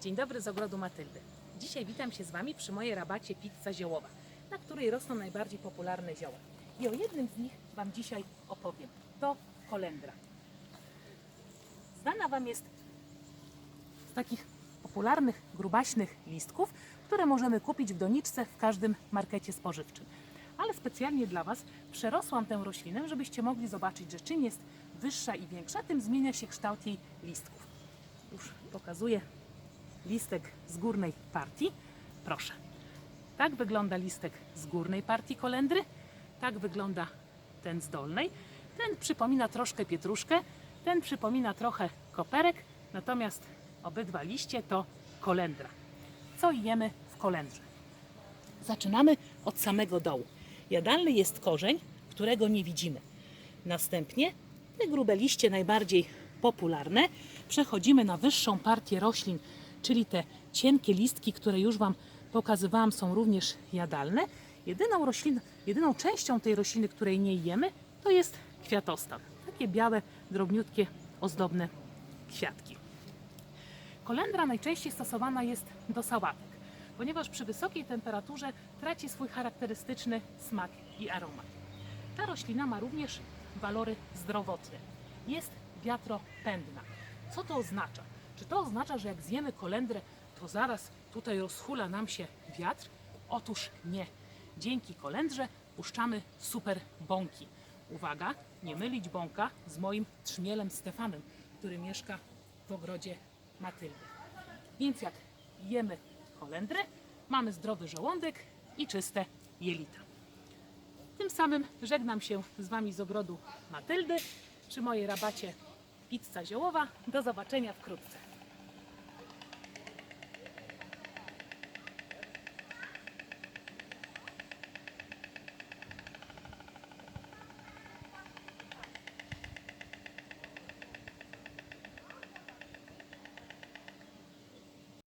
Dzień dobry z ogrodu Matyldy. Dzisiaj witam się z Wami przy mojej rabacie pizza ziołowa, na której rosną najbardziej popularne zioła. I o jednym z nich Wam dzisiaj opowiem. To kolendra. Znana Wam jest z takich popularnych, grubaśnych listków, które możemy kupić w doniczce w każdym markecie spożywczym. Ale specjalnie dla Was przerosłam tę roślinę, żebyście mogli zobaczyć, że czym jest wyższa i większa, tym zmienia się kształt jej listków. Już pokazuję listek z górnej partii. Proszę. Tak wygląda listek z górnej partii kolendry. Tak wygląda ten z dolnej. Ten przypomina troszkę pietruszkę, ten przypomina trochę koperek, natomiast obydwa liście to kolendra. Co jemy w kolendrze? Zaczynamy od samego dołu. Jadalny jest korzeń, którego nie widzimy. Następnie te grube liście najbardziej popularne. Przechodzimy na wyższą partię roślin, czyli te cienkie listki, które już Wam pokazywałam, są również jadalne. Jedyną, roślin, jedyną częścią tej rośliny, której nie jemy, to jest kwiatostan. Takie białe, drobniutkie, ozdobne kwiatki. Kolendra najczęściej stosowana jest do sałatek, ponieważ przy wysokiej temperaturze traci swój charakterystyczny smak i aromat. Ta roślina ma również walory zdrowotne. Jest wiatropędna. Co to oznacza? Czy to oznacza, że jak zjemy kolendrę, to zaraz tutaj rozhula nam się wiatr? Otóż nie. Dzięki kolendrze puszczamy super bąki. Uwaga, nie mylić bąka z moim trzmielem Stefanem, który mieszka w ogrodzie Matyldy. Więc jak jemy kolendrę, mamy zdrowy żołądek i czyste jelita. Tym samym żegnam się z Wami z ogrodu Matyldy przy mojej rabacie pizza ziołowa. Do zobaczenia wkrótce.